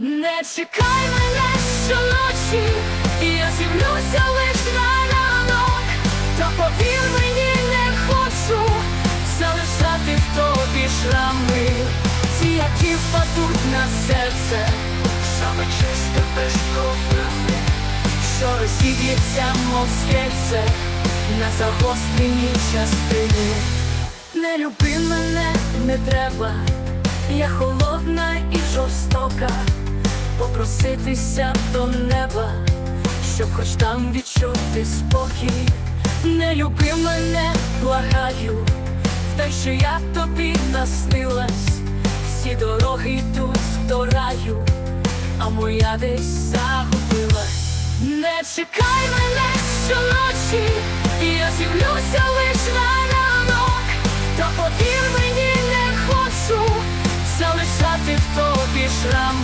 Не чекай мене щоночі, я з'явлюся лиш на ранок, то повір мені не хочу залишати в тобі шрами, ті, які впадуть на серце, Саме чисте без провини що розіб'ється, мов скельце, на загострені частини. Не люби мене, не треба, я холодна і попроситися до неба, щоб хоч там відчути спокій. Не люби мене, благаю, в те, що я тобі наснилась, всі дороги йдуть до раю, а моя десь загубилась. Не чекай мене щоночі, я з'явлюся лиш на ранок, то повір мені не хочу залишати в тобі шрами.